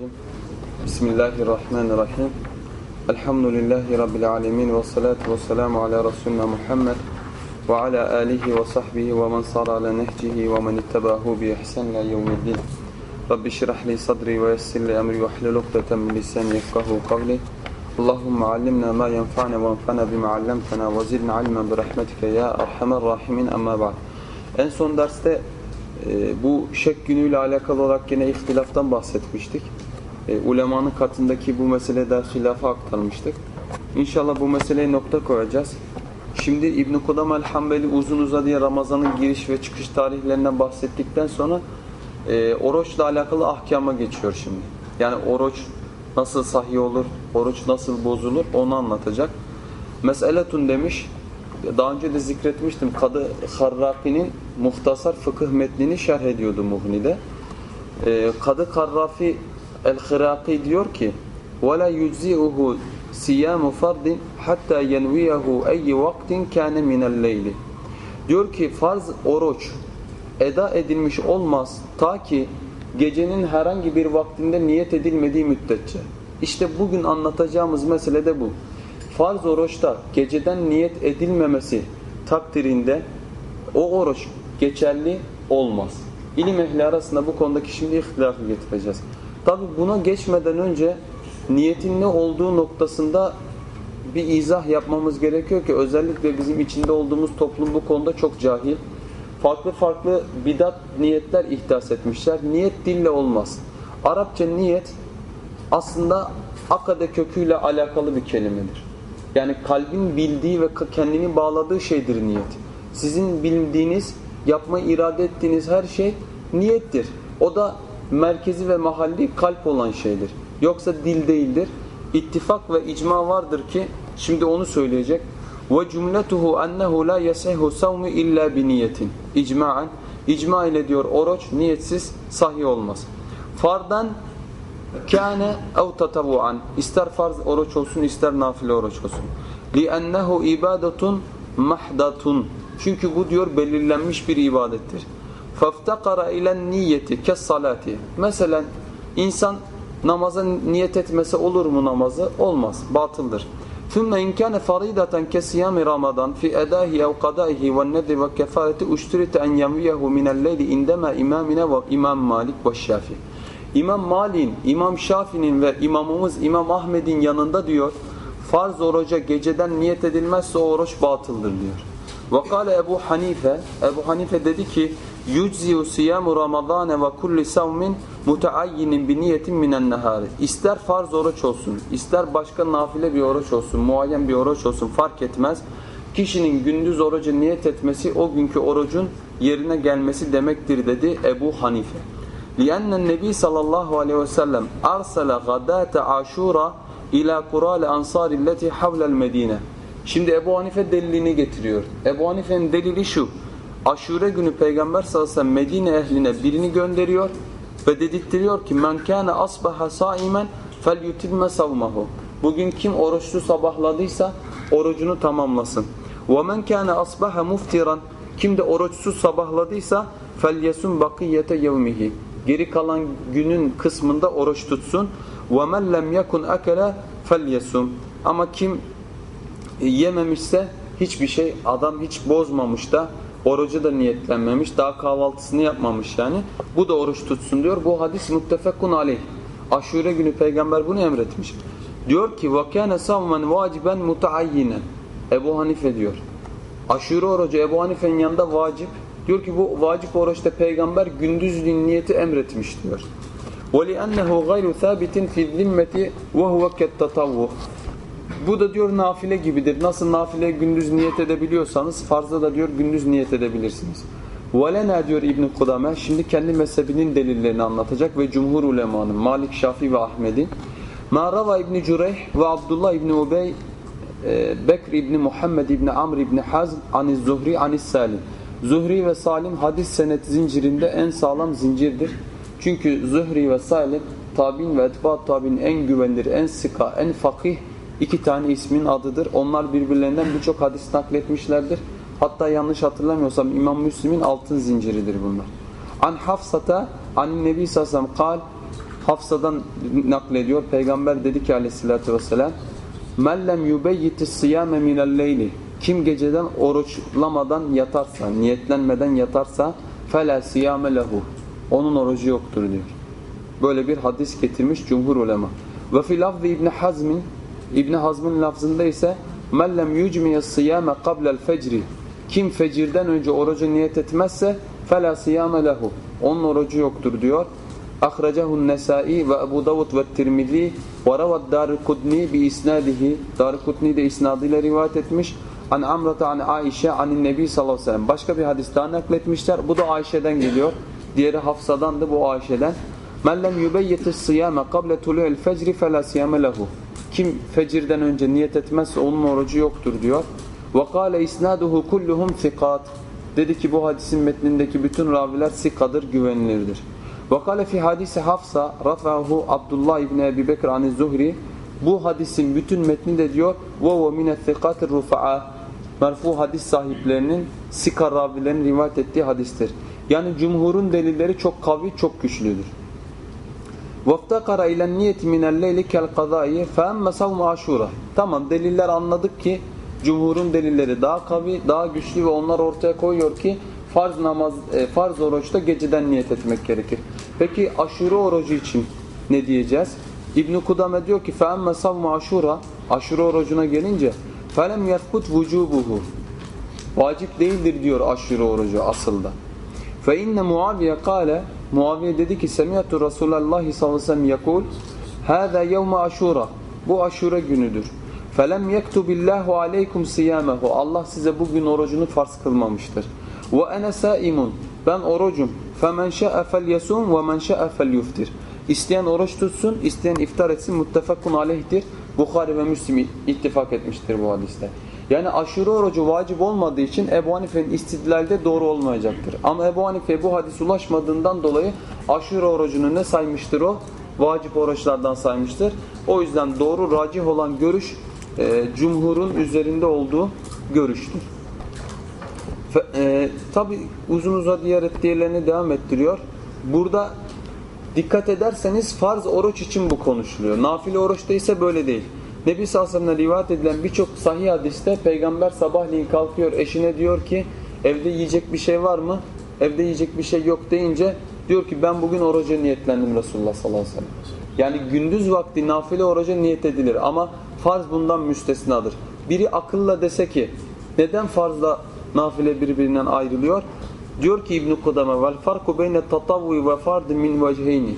Euzubillahimineşşeytanirracim. Bismillahirrahmanirrahim. Elhamdülillahi Rabbil alemin ve salatu ve selamu ala Resulina Muhammed ve ala alihi ve sahbihi ve men sara ala nehcihi ve men ittebahu bi ihsan ila yevmiddin. Rabbi şirah li sadri ve yessir li emri ve hlul ukdeten min lisani yefkahu kavli. Allahümme allimna ma yenfa'na ve enfa'na bima allamtana ve zidna ilmen bi rahmetike ya erhamer rahimin amma ba'd. En son derste e, bu şek günüyle alakalı olarak yine ihtilaftan bahsetmiştik. E, ulemanın katındaki bu meselede hilafa aktarmıştık. İnşallah bu meseleye nokta koyacağız. Şimdi İbn-i Kudam el-Hambeli uzun uzadıya Ramazan'ın giriş ve çıkış tarihlerinden bahsettikten sonra e, oruçla alakalı ahkama geçiyor şimdi. Yani oruç nasıl sahih olur, oruç nasıl bozulur onu anlatacak. Meseletun demiş, daha önce de zikretmiştim. Kadı Harrafi'nin muhtasar fıkıh metnini şerh ediyordu Muhni'de. Ee, Kadı Harrafi el-Hıraki diyor ki وَلَا يُجْزِئُهُ سِيَامُ فَرْدٍ حَتَّى يَنْوِيَهُ اَيِّ وَقْتٍ كَانَ مِنَ اللَّيْلِ Diyor ki farz oruç eda edilmiş olmaz ta ki gecenin herhangi bir vaktinde niyet edilmediği müddetçe. İşte bugün anlatacağımız mesele de bu farz oruçta geceden niyet edilmemesi takdirinde o oruç geçerli olmaz. İlim ehli arasında bu konudaki şimdi ihtilafı getireceğiz. Tabi buna geçmeden önce niyetin ne olduğu noktasında bir izah yapmamız gerekiyor ki özellikle bizim içinde olduğumuz toplum bu konuda çok cahil. Farklı farklı bidat niyetler ihdas etmişler. Niyet dille olmaz. Arapça niyet aslında akade köküyle alakalı bir kelimedir. Yani kalbin bildiği ve kendini bağladığı şeydir niyet. Sizin bildiğiniz, yapmayı irade ettiğiniz her şey niyettir. O da merkezi ve mahalli kalp olan şeydir. Yoksa dil değildir. İttifak ve icma vardır ki şimdi onu söyleyecek. Ve cümletuhu ennehu la yasihu savmu illa bi niyetin. İcmaen icma ile diyor oruç niyetsiz sahih olmaz. Fardan kâne ev tatavuan ister farz oruç olsun ister nafile oruç olsun. لِأَنَّهُ ibadatun mahdatun çünkü bu diyor belirlenmiş bir ibadettir. فَافْتَقَرَ اِلَى niyeti kes-salati Mesela insan namaza niyet etmesi olur mu namazı? Olmaz. Batıldır. ثُمَّ اِنْ كَانَ فَرِيدَةً كَسِيَامِ رَمَضَانِ فِي اَدَاهِ اَوْ قَدَائِهِ وَالنَّذِرِ وَكَفَارَةِ اُشْتُرِتَ اَنْ يَمْوِيَهُ مِنَ اللَّيْلِ اِنْدَمَا اِمَامِنَا وَاِمَامِ مَالِكِ وَالشَّافِي İmam Malik'in, İmam Şafi'nin ve imamımız İmam Ahmet'in yanında diyor farz oruca geceden niyet edilmezse o oruç batıldır diyor. Vakale Ebu Hanife, Ebu Hanife dedi ki yucziu siyamu ramadane ve kulli savmin muteayyinin bi niyetin minen nehari. İster farz oruç olsun, ister başka nafile bir oruç olsun, muayyen bir oruç olsun fark etmez. Kişinin gündüz orucu niyet etmesi o günkü orucun yerine gelmesi demektir dedi Ebu Hanife. لأن النبي صلى الله عليه وسلم أرسل غداة عاشورا إلى قرى الأنصار التي حول المدينة Şimdi Ebu Hanife delilini getiriyor. Ebu Hanife'nin delili şu. Aşure günü Peygamber sallallahu aleyhi ve sellem Medine ehline birini gönderiyor ve dedirtiyor ki men kana asbaha saimen felyutimme savmahu. Bugün kim oruçlu sabahladıysa orucunu tamamlasın. Ve men kana asbaha muftiran kim de oruçsuz sabahladıysa felyesun bakiyete yevmihi. Geri kalan günün kısmında oruç tutsun. Ve men lem yekun akala felyesum. Ama kim yememişse hiçbir şey adam hiç bozmamış da orucu da niyetlenmemiş daha kahvaltısını yapmamış yani bu da oruç tutsun diyor. Bu hadis muttefekun aleyh. Aşure günü peygamber bunu emretmiş. Diyor ki وَكَانَ سَوْمًا وَاciben مُتَعَيِّنًا Ebu Hanife diyor. Aşure orucu Ebu Hanife'nin yanında vacip Diyor ki bu vacip oruçta peygamber gündüzlüğün niyeti emretmiş diyor. وَلِأَنَّهُ غَيْرُ ثَابِتٍ فِي الذِّمَّةِ وَهُوَ كَالتَّطَوُّ Bu da diyor nafile gibidir. Nasıl nafile gündüz niyet edebiliyorsanız farzda da diyor gündüz niyet edebilirsiniz. وَلَنَا diyor İbn-i Kudame şimdi kendi mezhebinin delillerini anlatacak ve cumhur ulemanın Malik, Şafii ve Ahmet'in مَا رَوَى İbn Cüreyh ve Abdullah İbn Ubey Bekr İbni Muhammed İbni Amr İbni Hazm Aniz Zuhri Aniz Salim Zuhri ve Salim hadis senet zincirinde en sağlam zincirdir. Çünkü Zuhri ve Salim tabi'in ve etbaat tabi'in en güvenilir, en sıka, en fakih iki tane ismin adıdır. Onlar birbirlerinden birçok hadis nakletmişlerdir. Hatta yanlış hatırlamıyorsam İmam Müslim'in altın zinciridir bunlar. An Hafsata an Nebi sellem kal Hafsa'dan naklediyor. Peygamber dedi ki aleyhissalatü vesselam Men lem yubeyyitis siyame minel leyli Kim geceden oruçlamadan yatarsa, niyetlenmeden yatarsa fela siyame lehu Onun orucu yoktur diyor. Böyle bir hadis getirmiş cumhur ulema. Ve fi lafzı İbn Hazm'in İbn Hazm'ın lafzında ise men lem yucmiye siyame qabla'l fecri kim fecirden önce orucu niyet etmezse fela siyame lehu onun orucu yoktur diyor. Ahracahu Nesai ve Ebu Davud ve Tirmizi ve ravad Darukutni bi isnadihi Darukutni de isnadıyla rivayet etmiş. An Amrata an Aişe anin Nebi sallallahu aleyhi ve sellem. Başka bir hadis daha nakletmişler. Bu da Ayşe'den geliyor. Diğeri Hafsa'dandı bu Ayşe'den. Men lem yubeyyitis siyame kable tulu'il fecri fela siyame lehu. Kim fecirden önce niyet etmezse onun orucu yoktur diyor. Kâle isnaduhu kulluhum fikat. Dedi ki bu hadisin metnindeki bütün raviler sikadır, güvenilirdir. Ve kâle fi hadisi Hafsa rafahu Abdullah İbni Ebi Bekir ani Zuhri. Bu hadisin bütün metni de diyor ve mine fikatir rufa'a. Merfu hadis sahiplerinin sika ravilerin rivayet ettiği hadistir. Yani cumhurun delilleri çok kavi, çok güçlüdür. وَافْتَقَرَ اِلَى النِّيَةِ مِنَ اللَّيْلِ كَالْقَضَائِ فَاَمَّ سَوْمَ aşura. Tamam deliller anladık ki cumhurun delilleri daha kavi, daha güçlü ve onlar ortaya koyuyor ki farz namaz, e, farz oruçta geceden niyet etmek gerekir. Peki aşure orucu için ne diyeceğiz? İbn Kudame diyor ki فَاَمَّ سَوْمَ aşura Aşure orucuna gelince فَلَمْ يَثْبُتْ وُجُوبُهُ Vacip değildir diyor aşure orucu asılda. فَاِنَّ Muaviye kâle Muaviye dedi ki Semiyatu Resulallah sallallahu aleyhi ve sellem yakul Hâzâ yevme aşura Bu aşura günüdür. Felem yektubillahu aleykum siyamehu Allah size bugün orucunu farz kılmamıştır. Ve ene saimun Ben orucum. Femen şe'e fel yesum ve men şe'e fel yuftir. İsteyen oruç tutsun, isteyen iftar etsin. Muttefakun aleyhtir. Bukhari ve Müslim ittifak etmiştir bu hadiste. Yani aşure orucu vacip olmadığı için Ebu Hanife'nin istidlalde doğru olmayacaktır. Ama Ebu Hanife bu hadis ulaşmadığından dolayı aşure orucunu ne saymıştır o? Vacip oruçlardan saymıştır. O yüzden doğru racih olan görüş e, cumhurun üzerinde olduğu görüştür. E, Tabi uzun uzadıyarak diğerlerini devam ettiriyor. Burada dikkat ederseniz farz oruç için bu konuşuluyor. Nafile oruçta ise böyle değil. Nebi sellem rivayet edilen birçok sahih hadiste peygamber sabahleyin kalkıyor eşine diyor ki evde yiyecek bir şey var mı? Evde yiyecek bir şey yok deyince diyor ki ben bugün oruca niyetlendim Resulullah sallallahu aleyhi ve sellem. Yani gündüz vakti nafile oruca niyet edilir ama farz bundan müstesnadır. Biri akılla dese ki neden farzla nafile birbirinden ayrılıyor? Diyor ki İbn Kudame vel farku beyne tatavvu ve fard min vecheyni.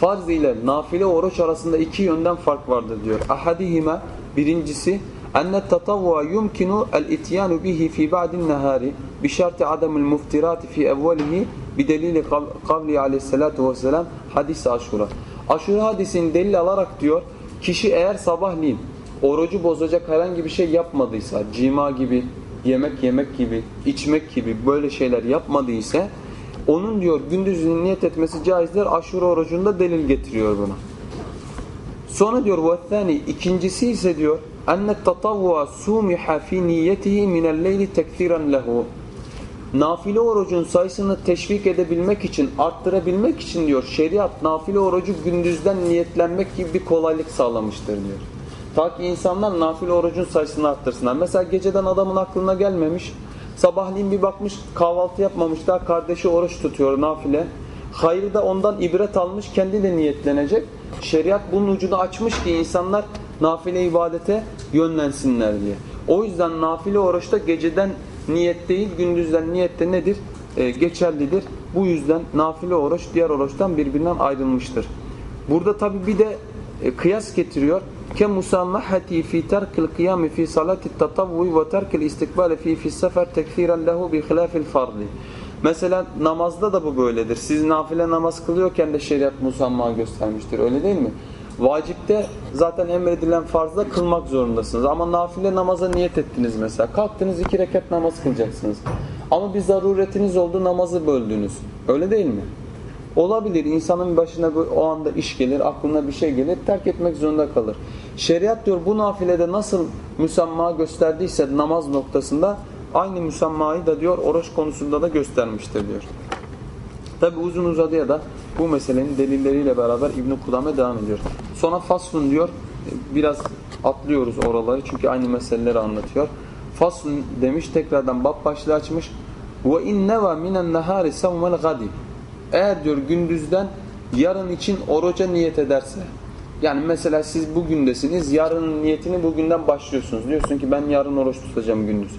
Farz ile nafile oruç arasında iki yönden fark vardır diyor. Ahadihime birincisi enne tatavva yumkinu el ityanu bihi fi ba'din nahari bi şartı adamul muftirati fi evvelihi bi delili kavli aleyhissalatu vesselam hadis aşura. Aşura hadisini delil alarak diyor kişi eğer sabahleyin orucu bozacak herhangi bir şey yapmadıysa cima gibi yemek yemek gibi içmek gibi böyle şeyler yapmadıysa onun diyor gündüzünü niyet etmesi caizdir. Aşure orucunda delil getiriyor buna. Sonra diyor وَالثَّانِ ikincisi ise diyor اَنَّ التَّطَوُّعَ سُومِحَ فِي نِيَّتِهِ مِنَ اللَّيْلِ تَكْثِيرًا لَهُ Nafile orucun sayısını teşvik edebilmek için, arttırabilmek için diyor şeriat nafile orucu gündüzden niyetlenmek gibi bir kolaylık sağlamıştır diyor. Ta ki insanlar nafile orucun sayısını arttırsınlar. Mesela geceden adamın aklına gelmemiş, Sabahleyin bir bakmış kahvaltı yapmamış daha kardeşi oruç tutuyor nafile. Hayır da ondan ibret almış kendi de niyetlenecek. Şeriat bunun ucunu açmış ki insanlar nafile ibadete yönlensinler diye. O yüzden nafile oruçta geceden niyet değil gündüzden niyette nedir? Ee, geçerlidir. Bu yüzden nafile oruç diğer oruçtan birbirinden ayrılmıştır. Burada tabi bir de e, kıyas getiriyor. Ke musammahati fi terkil kıyami fi salati tatavvu ve terkil istikbali fi fi sefer tekfiren lehu bi hilafil fardi. Mesela namazda da bu böyledir. Siz nafile namaz kılıyorken de şeriat musamma göstermiştir. Öyle değil mi? Vacipte zaten emredilen farzda kılmak zorundasınız. Ama nafile namaza niyet ettiniz mesela. Kalktınız iki rekat namaz kılacaksınız. Ama bir zaruretiniz oldu namazı böldünüz. Öyle değil mi? Olabilir insanın başına o anda iş gelir, aklına bir şey gelir, terk etmek zorunda kalır. Şeriat diyor bu nafilede nasıl müsamma gösterdiyse namaz noktasında aynı müsammayı da diyor oruç konusunda da göstermiştir diyor. Tabi uzun uzadıya da bu meselenin delilleriyle beraber İbn-i Kudame devam ediyor. Sonra faslun diyor. Biraz atlıyoruz oraları çünkü aynı meseleleri anlatıyor. Faslun demiş tekrardan bab başlığı açmış. Ve inneva minen nahari savmel gadi. Eğer diyor gündüzden yarın için oruca niyet ederse. Yani mesela siz bugündesiniz, yarının niyetini bugünden başlıyorsunuz. Diyorsun ki ben yarın oruç tutacağım gündüz.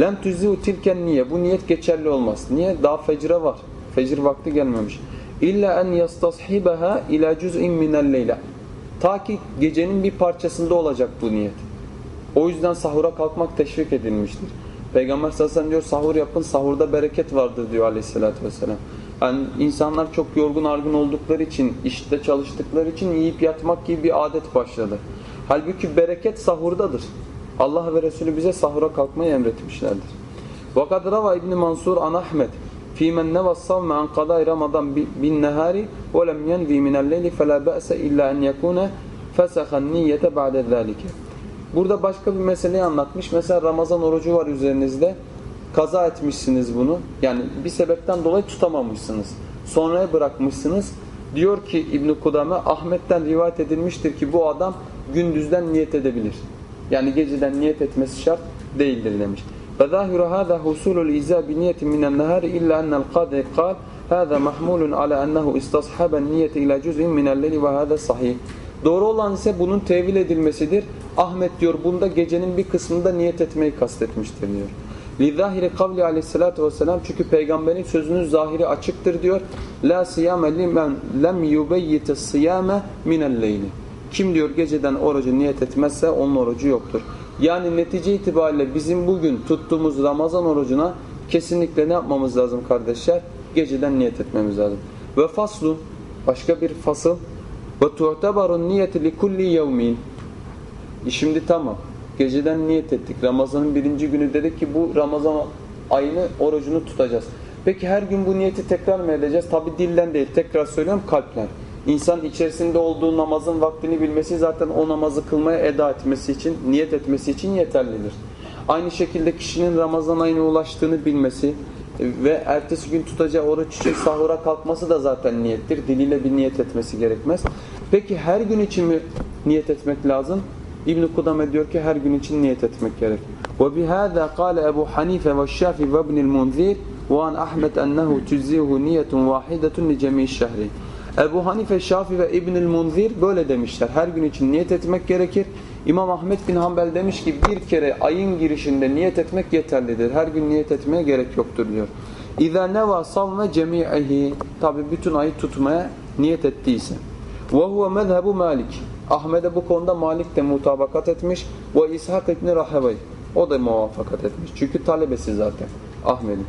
Lem tüzîu tilken niye? Bu niyet geçerli olmaz. Niye? Daha fecre var. Fecir vakti gelmemiş. İlla en yastashibaha ila cüz'in minel leyla. Ta ki gecenin bir parçasında olacak bu niyet. O yüzden sahura kalkmak teşvik edilmiştir. Peygamber sallallahu aleyhi ve sellem diyor sahur yapın sahurda bereket vardır diyor aleyhissalatü vesselam. Yani insanlar çok yorgun argın oldukları için, işte çalıştıkları için yiyip yatmak gibi bir adet başladı. Halbuki bereket sahurdadır. Allah ve Resulü bize sahura kalkmayı emretmişlerdir. وَقَدْ رَوَى İbn Mansur an Ahmed فِي مَنْ نَوَى الصَّوْمَ عَنْ قَضَاءِ رَمَضَانْ بِالنَّهَارِ وَلَمْ يَنْوِي مِنَ اللَّيْلِ فَلَا بَأْسَ إِلَّا أَنْ يَكُونَ فَسَخَ النِّيَّةَ بَعْدَ ذَٰلِكَ Burada başka bir meseleyi anlatmış. Mesela Ramazan orucu var üzerinizde. Kaza etmişsiniz bunu. Yani bir sebepten dolayı tutamamışsınız. Sonraya bırakmışsınız. Diyor ki İbn Kudame Ahmet'ten rivayet edilmiştir ki bu adam gündüzden niyet edebilir. Yani geceden niyet etmesi şart değildir demiş. فَظَاهِرُ هَذَا حُسُولُ الْاِذَا بِنِيَةٍ مِنَ النَّهَارِ إِلَّا أَنَّ الْقَاضِي قَالْ هَذَا مَحْمُولٌ عَلَى أَنَّهُ اِسْتَصْحَبَ النِّيَةِ إِلَى جُزْءٍ مِنَ اللَّيْلِ وَهَذَا صَحِيحٌ Doğru olan ise bunun tevil edilmesidir. Ahmet diyor bunda gecenin bir kısmında niyet etmeyi kastetmiştir diyor. لِذَّاهِرِ قَوْلِ aleyhissalatu vesselam Çünkü peygamberin sözünün zahiri açıktır diyor. لَا سِيَامَ لِمَنْ لَمْ يُبَيِّتَ السِّيَامَ مِنَ اللَّيْلِ Kim diyor geceden orucu niyet etmezse onun orucu yoktur. Yani netice itibariyle bizim bugün tuttuğumuz Ramazan orucuna kesinlikle ne yapmamız lazım kardeşler? Geceden niyet etmemiz lazım. Ve faslu başka bir fasıl ve tu'tabarun niyeti li kulli yevmin. E Şimdi tamam. Geceden niyet ettik. Ramazanın birinci günü dedik ki bu Ramazan ayını orucunu tutacağız. Peki her gün bu niyeti tekrar mı edeceğiz? Tabi dilden değil. Tekrar söylüyorum kalpten. İnsan içerisinde olduğu namazın vaktini bilmesi zaten o namazı kılmaya eda etmesi için, niyet etmesi için yeterlidir. Aynı şekilde kişinin Ramazan ayına ulaştığını bilmesi ve ertesi gün tutacağı oruç için sahura kalkması da zaten niyettir. Diliyle bir niyet etmesi gerekmez. Peki her gün için mi niyet etmek lazım? İbn Kudame diyor ki her gün için niyet etmek gerek. Ve bihâzâ kâle Ebu Hanife ve Şafi ve İbnül Munzir ve an Ahmet ennehu tüzzihu niyetun vahidetun li cemii şehri. Ebu Hanife, Şafi ve İbnül Munzir böyle demişler. Her gün için niyet etmek gerekir. İmam Ahmet bin Hanbel demiş ki bir kere ayın girişinde niyet etmek yeterlidir. Her gün niyet etmeye gerek yoktur diyor. İza neva salme cemi'ihi. Tabi bütün ayı tutmaya niyet ettiyse. Ve huve mezhebu Malik. Ahmet'e bu konuda Malik de mutabakat etmiş. Ve İshak ibn Rahavey. O da muvaffakat etmiş. Çünkü talebesi zaten Ahmet'in.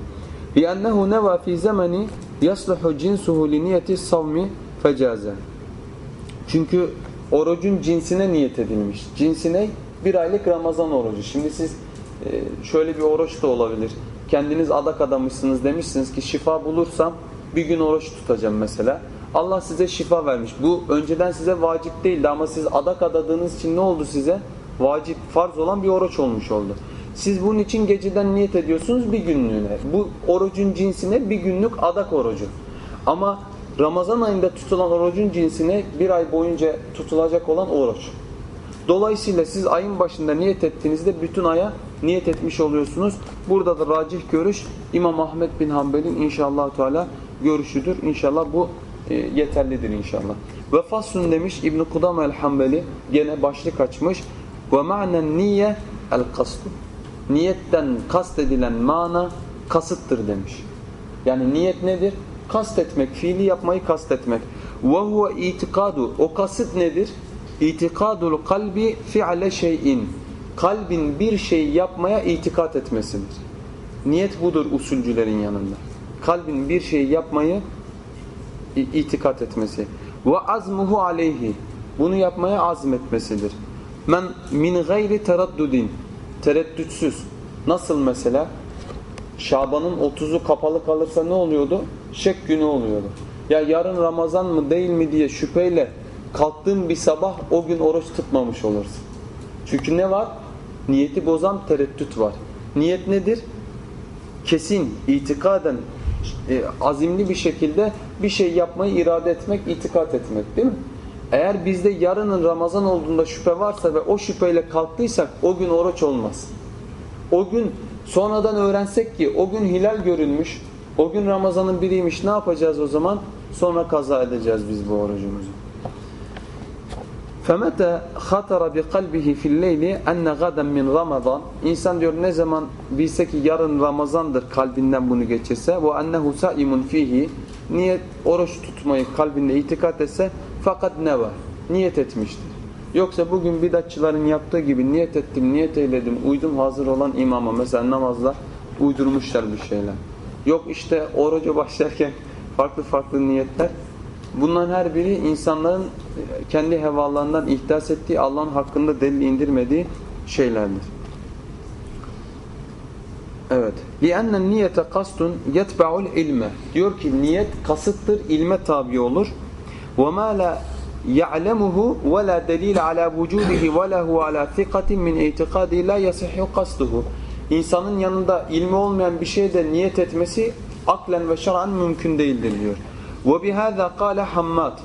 لِأَنَّهُ نَوَى فِي زَمَنِ يَصْلُحُ جِنْسُهُ لِنِيَةِ الصَّوْمِ فَجَازًا Çünkü orucun cinsine niyet edilmiş. Cinsine bir aylık Ramazan orucu. Şimdi siz e, şöyle bir oruç da olabilir. Kendiniz adak adamışsınız demişsiniz ki şifa bulursam bir gün oruç tutacağım mesela. Allah size şifa vermiş. Bu önceden size vacip değildi ama siz adak adadığınız için ne oldu size? Vacip, farz olan bir oruç olmuş oldu. Siz bunun için geceden niyet ediyorsunuz bir günlüğüne. Bu orucun cinsine bir günlük adak orucu. Ama Ramazan ayında tutulan orucun cinsine bir ay boyunca tutulacak olan oruç. Dolayısıyla siz ayın başında niyet ettiğinizde bütün aya niyet etmiş oluyorsunuz. Burada da racih görüş İmam Ahmet bin Hanbel'in inşallah Teala görüşüdür. İnşallah bu e, yeterlidir inşallah. Ve faslun demiş İbn Kudame el-Hanbeli gene başlık açmış. Ve ma'nen niye el kasdu. Niyetten kast edilen mana kasıttır demiş. Yani niyet nedir? Kast etmek, fiili yapmayı kast etmek. Ve huve itikadu. O kasıt nedir? İtikadul kalbi fi'le şeyin. Kalbin bir şey yapmaya itikat etmesidir. Niyet budur usulcülerin yanında. Kalbin bir şey yapmayı itikat etmesi. Ve azmuhu aleyhi. Bunu yapmaya azmetmesidir. Men min gayri teraddudin. Tereddütsüz. Nasıl mesela? Şaban'ın 30'u kapalı kalırsa ne oluyordu? Şek günü oluyordu. Ya yarın Ramazan mı değil mi diye şüpheyle kalktığın bir sabah o gün oruç tutmamış olursun. Çünkü ne var? Niyeti bozan tereddüt var. Niyet nedir? Kesin, itikaden e, azimli bir şekilde bir şey yapmayı irade etmek, itikat etmek değil mi? Eğer bizde yarının Ramazan olduğunda şüphe varsa ve o şüpheyle kalktıysak o gün oruç olmaz. O gün sonradan öğrensek ki o gün hilal görülmüş, o gün Ramazan'ın biriymiş ne yapacağız o zaman? Sonra kaza edeceğiz biz bu orucumuzu. فَمَتَى خَطَرَ بِقَلْبِهِ فِي اللَّيْلِ اَنَّ غَدًا مِنْ Ramazan İnsan diyor ne zaman bilse ki yarın Ramazandır kalbinden bunu geçirse وَاَنَّهُ سَائِمٌ fihi Niyet oruç tutmayı kalbinde itikat etse fakat ne var? Niyet etmiştir. Yoksa bugün bidatçıların yaptığı gibi niyet ettim, niyet eyledim, uydum hazır olan imama mesela namazda uydurmuşlar bir şeyler. Yok işte oruca başlarken farklı farklı niyetler. Bunların her biri insanların kendi hevalarından ihdas ettiği Allah'ın hakkında delil indirmediği şeylerdir. Evet. لِأَنَّ النِّيَةَ قَصْدٌ يَتْبَعُ الْاِلْمَ Diyor ki niyet kasıttır, ilme tabi olur. وَمَا لَا يَعْلَمُهُ وَلَا دَلِيلَ عَلَى وُجُودِهِ وَلَهُ عَلَى ثِقَةٍ مِنْ اِعْتِقَادِهِ لَا يَصِحُ قَصْدُهُ İnsanın yanında ilmi olmayan bir şeyde niyet etmesi aklen ve şer'an mümkün değildir diyor. وَبِهَذَا قَالَ حَمَّادٍ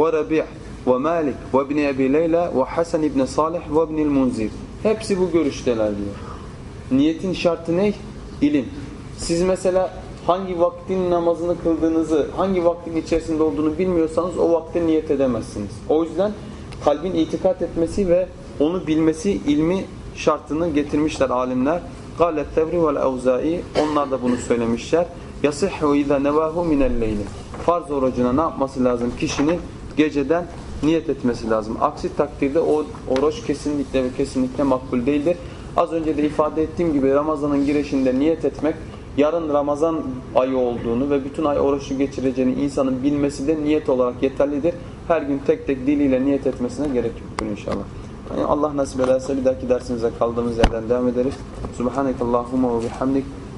وَرَبِعٍ وَمَالِكٍ وَابْنِ أَبِي لَيْلَى وَحَسَنِ بْنِ صَالِحٍ وَابْنِ الْمُنْزِرِ Hepsi bu görüşteler diyor. Niyetin şartı ne? İlim. Siz mesela hangi vaktin namazını kıldığınızı, hangi vaktin içerisinde olduğunu bilmiyorsanız o vakte niyet edemezsiniz. O yüzden kalbin itikat etmesi ve onu bilmesi ilmi şartını getirmişler alimler. قَالَ التَّبْرِ وَالْاَوْزَائِ Onlar da bunu söylemişler. Yasihhu izâ nevâhu minelleyni. Farz orucuna ne yapması lazım? Kişinin geceden niyet etmesi lazım. Aksi takdirde o oruç kesinlikle ve kesinlikle makbul değildir. Az önce de ifade ettiğim gibi Ramazan'ın girişinde niyet etmek, yarın Ramazan ayı olduğunu ve bütün ay oruçlu geçireceğini insanın bilmesi de niyet olarak yeterlidir. Her gün tek tek diliyle niyet etmesine gerek yoktur inşallah. Yani Allah nasip ederse bir dahaki dersimize kaldığımız yerden devam ederiz. Subhanekallahumma ve bihamdik.